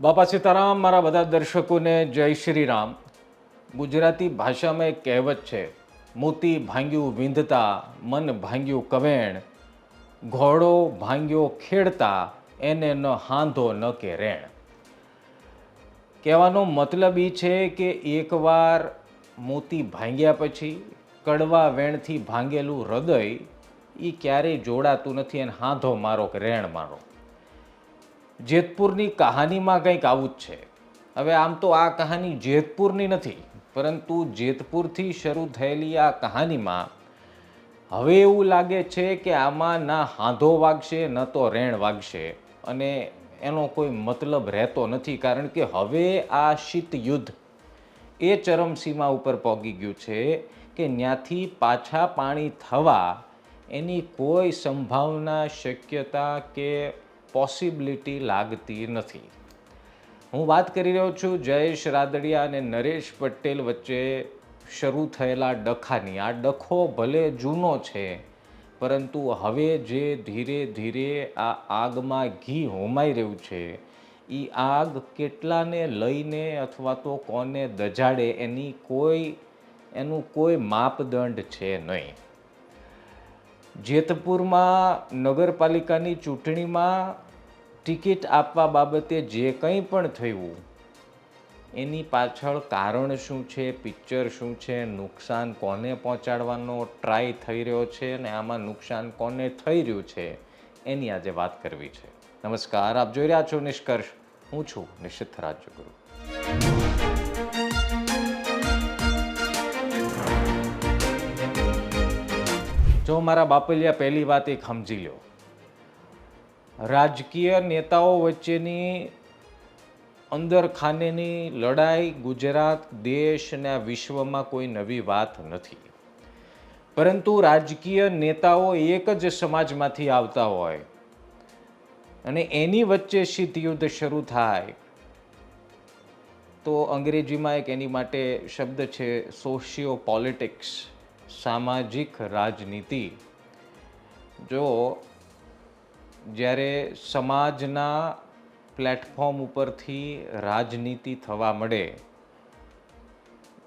બાપા સીતારામ, મારા બધા દર્શકોને જય શ્રી રામ. ગુજરાતી ભાષામાં એક કહેવત છે, મોતી ભાંગ્યું વિંધતા, મન ભાંગ્યું કવેણ. ઘોડો ભાંગ્યો ખેડતા, એને ન હાંધો ન કે રેણ કહેવાનો મતલબ એ છે કે એકવાર મોતી ભાંગ્યા પછી કડવા વેણથી ભાંગેલું હૃદય એ ક્યારેય જોડાતું નથી એને હાંધો મારો કે રેણ મારો. જેતપુરની કહાનીમાં કંઈક આવું જ છે. હવે આમ તો આ કહાની જેતપુરની નથી, પરંતુ જેતપુરથી શરૂ થયેલી આ કહાનીમાં હવે એવું લાગે છે કે આમાં ના હાંધો વાગશે, ન તો રેણ વાગશે અને એનો કોઈ મતલબ રહેતો નથી, કારણ કે હવે આ શીત યુદ્ધ એ ચરમસીમા ઉપર પહોંચી ગયું છે કે ત્યાંથી પાછા પાણી થવા એની કોઈ સંભાવના, શક્યતા કે પોસિબિલિટી લાગતી નથી. હું વાત કરી રહ્યો છું જયેશ રાદડિયા અને નરેશ પટેલ વચ્ચે શરૂ થયેલા ડખાની. આ ડખો ભલે જૂનો છે, પરંતુ હવે જે ધીરે ધીરે આ આગમાં ઘી હોમાઈ રહ્યું છે એ આગ કેટલાને લઈને અથવા તો કોને દજાડે એની કોઈ, એનું કોઈ માપદંડ છે નહીં. જેતપુરમાં નગરપાલિકાની ચૂંટણીમાં ટિકિટ આપવા બાબતે જે કંઈ પણ થયું, એની પાછળ કારણ શું છે, પિક્ચર શું છે, નુકસાન કોને પહોંચાડવાનો ટ્રાય થઈ રહ્યો છે અને આમાં નુકસાન કોને થઈ રહ્યું છે, એની આજે વાત કરવી છે. નમસ્કાર, આપ જોઈ રહ્યા છો નિષ્કર્ષ. હું છું નિશ્ચિત રાજ્યગુરુ. જો મારા બાપલિયા પહેલી વાત એક સમજી લો. રાજકીય નેતાઓ વચ્ચેની અંદર ખાનેની લડાઈ ગુજરાત દેશ અને આ વિશ્વમાં કોઈ નવી વાત નથી. પરંતુ રાજકીય નેતાઓ એક જ સમાજમાંથી આવતા હોય અને એની વચ્ચે શીત યુદ્ધ શરૂ થાય, તો અંગ્રેજીમાં એક એની માટે શબ્દ છે સોશિયો પોલિટિક્સ સામાજિક રાજનીતિ. જો જ્યારે સમાજના પ્લેટફોર્મ ઉપરથી રાજનીતિ થવા મળે,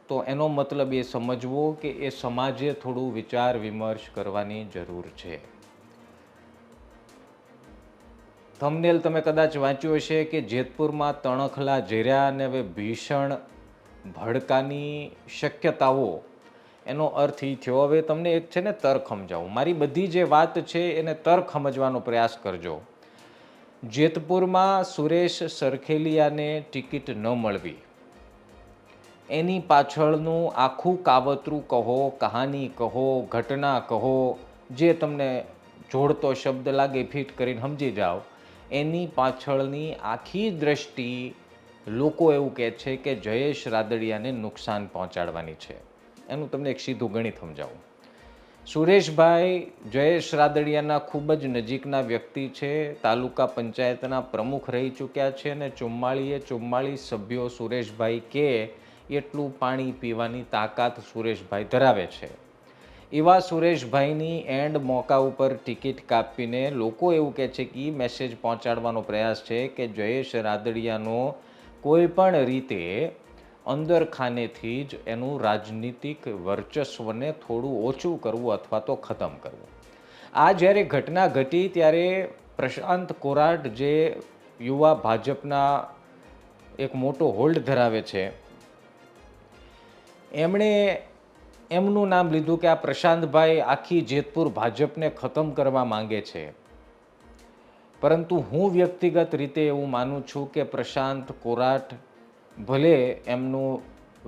તો એનો મતલબ એ સમજવો કે એ સમાજે થોડું વિચાર વિમર્શ કરવાની જરૂર છે. થમનેલ તમે કદાચ વાંચ્યું હશે કે જેતપુરમાં તણખલા ઝેર્યા અને હવે ભીષણ ભડકાની શક્યતાઓ એનો અર્થ એ થયો. હવે તમને એક છે ને તર્ક સમજાવું. મારી બધી જે વાત છે એને તર્ક સમજવાનો પ્રયાસ કરજો. જેતપુરમાં સુરેશ સરખેલિયાને ટિકિટ ન મળવી. એની પાછળનું આખું કાવતરું કહો, કહાની કહો, ઘટના કહો, જે તમને જોડતો શબ્દ લાગે, ફિટ કરીને સમજી જાઓ. એની પાછળની આખી દ્રષ્ટિ લોકો એવું કહે છે કે જયેશ રાદડિયાને નુકસાન પહોંચાડવાની છે. એનું તમને એક સીધું ગણિત સમજાવું. સુરેશભાઈ જયેશ રાદડિયાના ખૂબ જ નજીકના વ્યક્તિ છે, તાલુકા પંચાયતના પ્રમુખ રહી ચૂક્યા છે અને ચુમ્માળીએ ચુમ્માળીસ સભ્યો સુરેશભાઈ કે એટલું પાણી પીવાની તાકાત સુરેશભાઈ ધરાવે છે. એવા સુરેશભાઈની એન્ડ મોકા ઉપર ટિકિટ કાપીને લોકો એવું કહે છે કે મેસેજ પહોંચાડવાનો પ્રયાસ છે કે જયેશ રાદડિયાનો કોઈ પણ રીતે અંદર ખાનેથી જ એનું રાજનીતિક વર્ચસ્વને થોડું ઓછું કરવું અથવા તો ખતમ કરવું. આ જ્યારે ઘટના ઘટી ત્યારે પ્રશાંત કોરાટ જે યુવા ભાજપના એક મોટો હોલ્ડ ધરાવે છે, એમણે એમનું નામ લીધું કે આ પ્રશાંતભાઈ આખી જેતપુર ભાજપને ખતમ કરવા માંગે છે. પરંતુ હું વ્યક્તિગત રીતે એવું માનું છું કે પ્રશાંત કોરાટ ભલે એમનું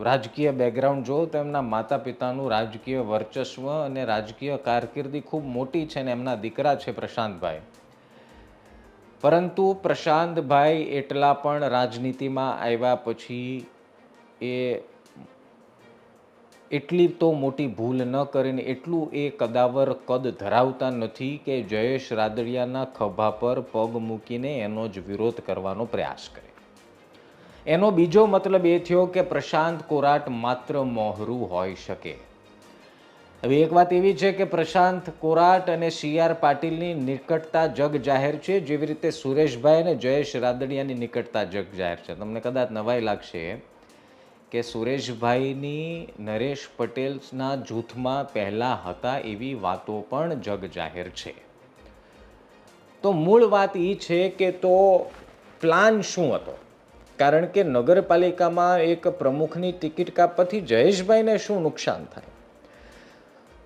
રાજકીય બેકગ્રાઉન્ડ જો તો એમના માતા પિતાનું રાજકીય વર્ચસ્વ અને રાજકીય કારકિર્દી ખૂબ મોટી છે ને એમના દીકરા છે પ્રશાંતભાઈ. પરંતુ પ્રશાંતભાઈ એટલા પણ રાજનીતિમાં આવ્યા પછી એ એટલી તો મોટી ભૂલ ન કરીને એટલું એ કદાવર કદ ધરાવતા નથી કે જયેશ રાદડિયાના ખભા પર પગ મૂકીને એનો જ વિરોધ કરવાનો પ્રયાસ કરે. એનો બીજો મતલબ એ થયો કે પ્રશાંત કોરાટ માત્ર મોહરું હોઈ શકે. હવે એક વાત એવી છે કે પ્રશાંત કોરાટ અને સી આર પાટીલની નિકટતા જગ જાહેર છે. જેવી રીતે સુરેશભાઈ અને જયેશ રાદડિયાની નિકટતા જગ જાહેર છે. તમને કદાચ નવાઈ લાગશે કે સુરેશભાઈની નરેશ પટેલના જૂથમાં પહેલાં હતા એવી વાતો પણ જગ જાહેર છે. તો મૂળ વાત એ છે કે તો પ્લાન શું હતો? કારણ કે નગરપાલિકામાં એક પ્રમુખની ટિકિટ કાપવાથી જયેશભાઈને શું નુકસાન થાય?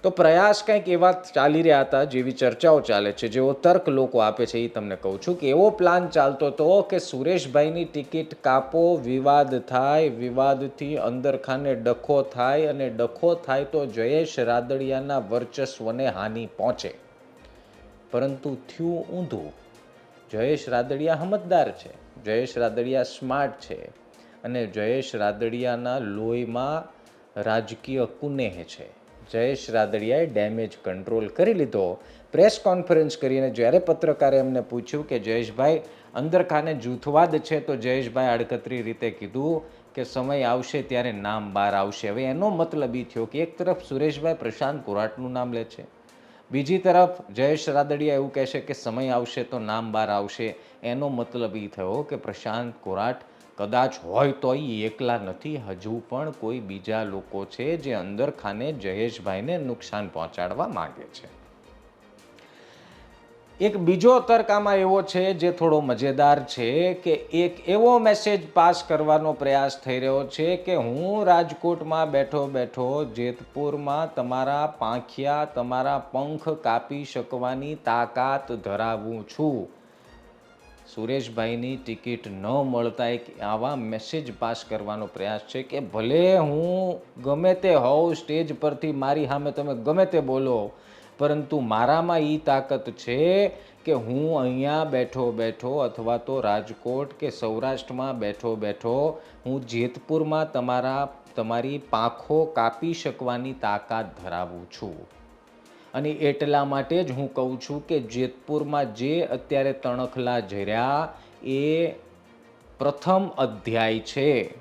તો પ્રયાસ કંઈક એવા ચાલી રહ્યા હતા જેવી ચર્ચાઓ ચાલે છે જેવો તર્ક લોકો આપે છે એ તમને કહું છું કે એવો પ્લાન ચાલતો હતો કે સુરેશભાઈની ટિકિટ કાપો, વિવાદ થાય, વિવાદથી અંદરખાને ડખો થાય અને ડખો થાય તો જયેશ રાદડિયાના વર્ચસ્વને હાનિ પહોંચે. પરંતુ થયું ઊંધું. જયેશ રાદડિયા હમતદાર છે. જયેશ રાદડિયા સ્માર્ટ છે. અને જયેશ રાદડિયાના લોહીમાં રાજકીય કુનેહ છે. જયેશ રાદડિયાએ ડેમેજ કંટ્રોલ કરી લીધો. પ્રેસ કોન્ફરન્સ કરીને જ્યારે પત્રકારે એમને પૂછ્યું કે જયેશભાઈ અંદરખાને જૂથવાદ છે? તો જયેશભાઈ આડકતરી રીતે કીધું કે સમય આવશે ત્યારે નામ બહાર આવશે. હવે એનો મતલબ એ થયો કે એક તરફ સુરેશભાઈ પ્રશાંત કોરાટનું નામ લે છે. બીજી તરફ જયેશ રાદડિયા એવું કહેશે કે સમય આવશે તો નામ બહાર આવશે. એનો મતલબ એ થયો કે પ્રશાંત કોરાટ કદાચ હોય તો એ એકલા નથી, હજુ પણ કોઈ બીજા લોકો છે જે અંદર ખાને જયેશભાઈને નુકસાન પહોંચાડવા માંગે છે. એક બીજો તર્ક આમાં એવો છે જે થોડો મજેદાર છે કે એક એવો મેસેજ પાસ કરવાનો પ્રયાસ થઈ રહ્યો છે કે હું રાજકોટમાં બેઠો બેઠો જેતપુરમાં તમારા પાંખિયા, તમારા પંખ કાપી શકવાની તાકાત ધરાવું છું. સુરેશભાઈની ટિકિટ ન મળતા એક આવા મેસેજ પાસ કરવાનો પ્રયાસ છે કે ભલે હું ગમે તે હોઉં, સ્ટેજ પરથી મારી સામે તમે ગમે તે બોલો પરંતુ મારામાં એ તાકાત છે કે હું અહીંયા બેઠો બેઠો અથવા તો રાજકોટ કે સૌરાષ્ટ્રમાં બેઠો બેઠો હું જેતપુરમાં તમારા, તમારી પાંખો કાપી શકવાની તાકાત ધરાવું છું. અને એટલા માટે જ હું કહું છું કે જેતપુરમાં જે અત્યારે તણખલા જર્યા એ પ્રથમ અધ્યાય છે.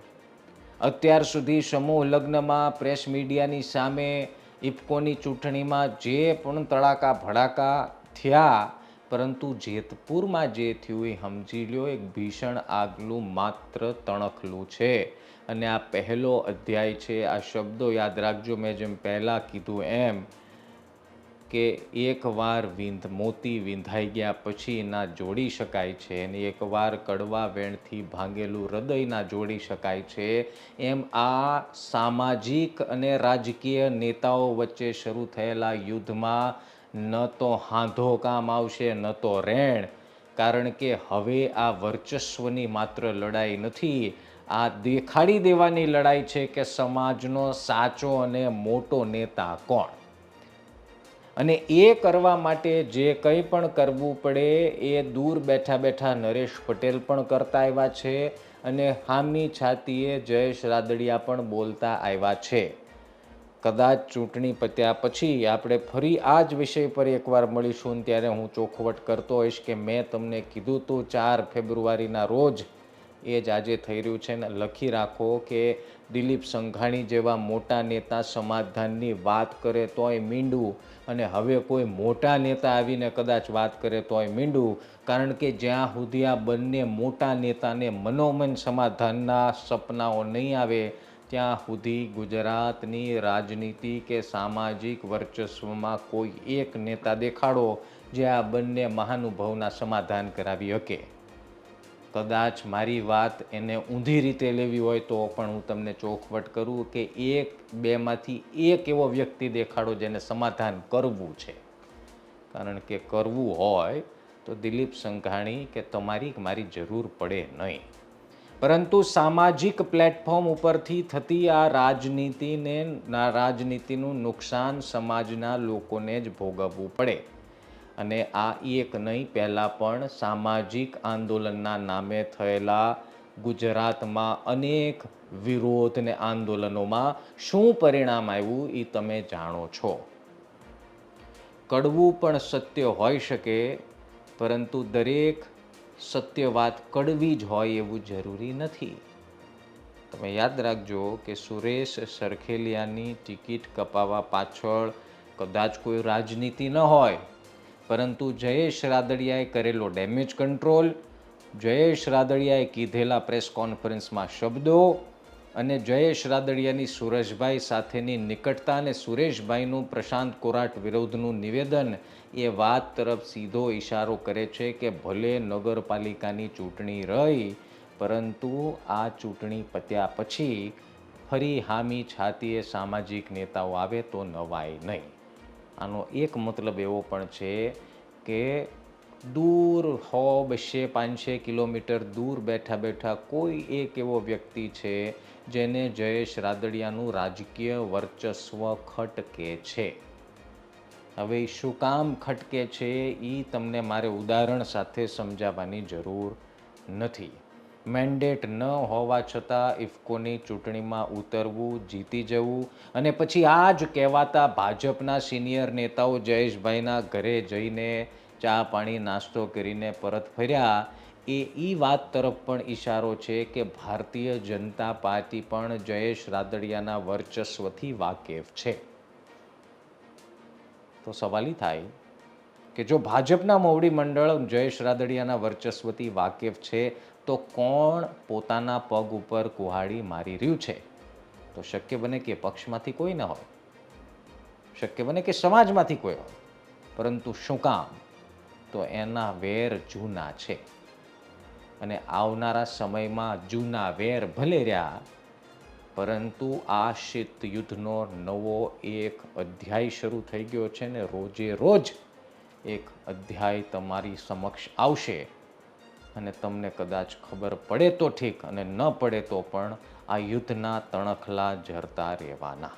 અત્યાર સુધી સમૂહ લગ્નમાં પ્રેસ મીડિયાની સામે ઇફકોની ચૂંટણીમાં જે પણ તડાકા ભડાકા થયા, પરંતુ જેતપુરમાં જે થયું એ સમજી લ્યો, એક ભીષણ આગલું માત્ર તણખલું છે. અને આ પહેલો અધ્યાય છે, આ શબ્દો યાદ રાખજો. મેં જેમ પહેલાં કીધું એમ કે એકવાર વિંધ મોતી વિંધાઈ ગયા પછી ના જોડી શકાય છે અને એકવાર કડવા વેણથી ભાંગેલું હૃદય ના જોડી શકાય છે. એમ આ સામાજિક અને રાજકીય નેતાઓ વચ્ચે શરૂ થયેલા યુદ્ધમાં ન તો હાંધો કામ આવશે, ન તો રેણ. કારણ કે હવે આ વર્ચસ્વની માત્ર લડાઈ નથી. આ દેખાડી દેવાની લડાઈ છે કે સમાજનો સાચો અને મોટો નેતા કોણ? અને એ કરવા માટે જે કંઈ પણ કરવું પડે એ દૂર બેઠા બેઠા નરેશ પટેલ પણ કરતા આવ્યા છે અને હામી છાતીએ જયેશ રાદડિયા પણ બોલતા આવ્યા છે. કદાચ ચૂંટણી પત્યા પછી આપણે ફરી આ જ વિષય પર એકવાર મળીશું ત્યારે હું ચોખવટ કરતો હોઈશ કે મેં તમને કીધું હતું ચાર ફેબ્રુઆરીના રોજ એ જ આજે થઈ રહ્યું છે ને લખી રાખો કે દિલીપ સંઘાણી જેવા મોટા નેતા સમાધાનની વાત કરે તોય મીંડું અને હવે કોઈ મોટા નેતા આવીને કદાચ વાત કરે તોય મીંડું, કારણ કે જ્યાં સુધી આ બંને મોટા નેતાને મનોમન સમાધાનના સપનાઓ નહીં આવે, ત્યાં સુધી ગુજરાતની રાજનીતિ કે સામાજિક વર્ચસ્વમાં કોઈ એક નેતા દેખાડો જે આ બંને મહાનુભાવના સમાધાન કરાવી શકે. કદાચ મારી વાત એને ઊંધી રીતે લેવી હોય તો પણ હું તમને ચોખવટ કરું કે એક બેમાંથી એક એવો વ્યક્તિ દેખાડો જેને સમાધાન કરવું છે. કારણ કે કરવું હોય તો દિલીપ સંઘાણી કે તમારી મારી જરૂર પડે નહીં. પરંતુ સામાજિક પ્લેટફોર્મ ઉપરથી થતી આ રાજનીતિને રાજનીતિનું નુકસાન સમાજના લોકોને જ ભોગવવું પડે. અને આ એક નહીં, પહેલાં પણ સામાજિક આંદોલનના નામે થયેલા ગુજરાતમાં અનેક વિરોધ ને આંદોલનોમાં શું પરિણામ આવ્યું એ તમે જાણો છો. કડવું પણ સત્ય હોઈ શકે, પરંતુ દરેક સત્ય વાત કડવી જ હોય એવું જરૂરી નથી. તમે યાદ રાખજો કે સુરેશ સરખેલિયાની ટિકિટ કપાવવા પાછળ કદાચ કોઈ રાજનીતિ ન હોય. પરંતુ જયેશ રાદડિયાએ કરેલો ડેમેજ કંટ્રોલ જયેશ રાદડિયાએ કીધેલા પ્રેસ કોન્ફરન્સમાં શબ્દો અને જયેશ રાદડિયાની સુરેશભાઈ સાથેની નિકટતા અને સુરેશભાઈનું પ્રશાંત કોરાટ વિરોધનું નિવેદન એ વાત તરફ સીધો ઇશારો કરે છે કે ભલે નગરપાલિકાની ચૂંટણી રહી, પરંતુ આ ચૂંટણી પત્યા પછી ફરી હામી છાતીએ સામાજિક નેતાઓ આવે તો નવાય નહીં. આનો એક મતલબ એવો પણ છે કે દૂર હો બસે પાંચસે કિલોમીટર દૂર બેઠા બેઠા કોઈ એક એવો વ્યક્તિ છે જેને જયેશ રાદડિયાનું રાજકીય વર્ચસ્વ ખટકે છે. હવે શું કામ ખટકે છે એ તમને મારે ઉદાહરણ સાથે સમજાવવાની જરૂર નથી. મેન્ડેટ ન હોવા છતાં ઇફકોની ચૂંટણીમાં ઉતરવું, જીતી જવું અને પછી આ જ કહેવાતા ભાજપના સિનિયર નેતાઓ જયેશભાઈના ઘરે જઈને ચા પાણી, નાસ્તો કરીને પરત ફર્યા. એ ઈ વાત તરફ પણ ઇશારો છે કે ભારતીય જનતા પાર્ટી પણ જયેશ રાદડિયાના વર્ચસ્વથી વાકેફ છે. તો સવાલ એ થાય કે જો ભાજપના મોવડી મંડળ જયેશ રાદડિયાના વર્ચસ્વથી વાકેફ છે તો કોણ પોતાના પગ ઉપર કુહાડી મારી રહ્યું છે? તો શક્ય બને કે પક્ષમાંથી કોઈ ન હોય. શક્ય બને કે સમાજમાંથી કોઈ હોય. પરંતુ શું કામ? તો એના વેર જૂના છે. અને આવનારા સમયમાં જૂના વેર ભલે રહ્યા, પરંતુ આ શીત યુદ્ધનો નવો એક અધ્યાય શરૂ થઈ ગયો છે ને રોજે રોજ એક અધ્યાય તમારી સમક્ષ આવશે. અને તમને કદાચ ખબર પડે તો ઠીક અને ન પડે તો પણ આ યુદ્ધના તણખલા ઝરતા રહેવાના.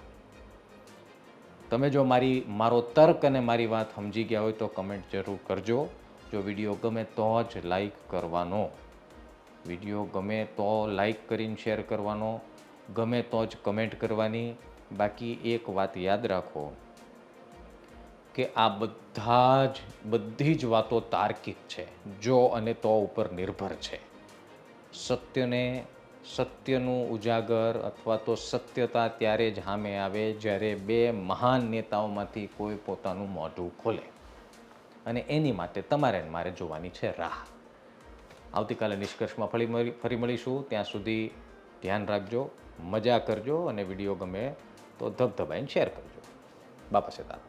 તમે જો મારી, મારો તર્ક અને મારી વાત સમજી ગયા હોય તો કમેન્ટ જરૂર કરજો. જો વીડિયો ગમે તો જ લાઈક કરવાનો. વીડિયો ગમે તો લાઈક કરીને શેર કરવાનો. ગમે તો જ કમેન્ટ કરવાની. બાકી એક વાત યાદ રાખો. કે આ બધા જ, બધી જ વાતો તાર્કિક છે, જો અને તો ઉપર નિર્ભર છે. સત્યને સત્યનું ઉજાગર અથવા તો સત્યતા ત્યારે જ સામે આવે જ્યારે બે મહાન નેતાઓમાંથી કોઈ પોતાનું મોઢું ખોલે. અને એની માટે તમારે મારે જોવાની છે રાહ. આવતીકાલે નિષ્કર્ષમાં ફરી મળી, ફરી મળીશું. ત્યાં સુધી ધ્યાન રાખજો, મજા કરજો અને વીડિયો ગમે તો ધબધબાઈને શેર કરજો. બાપા સીતારામ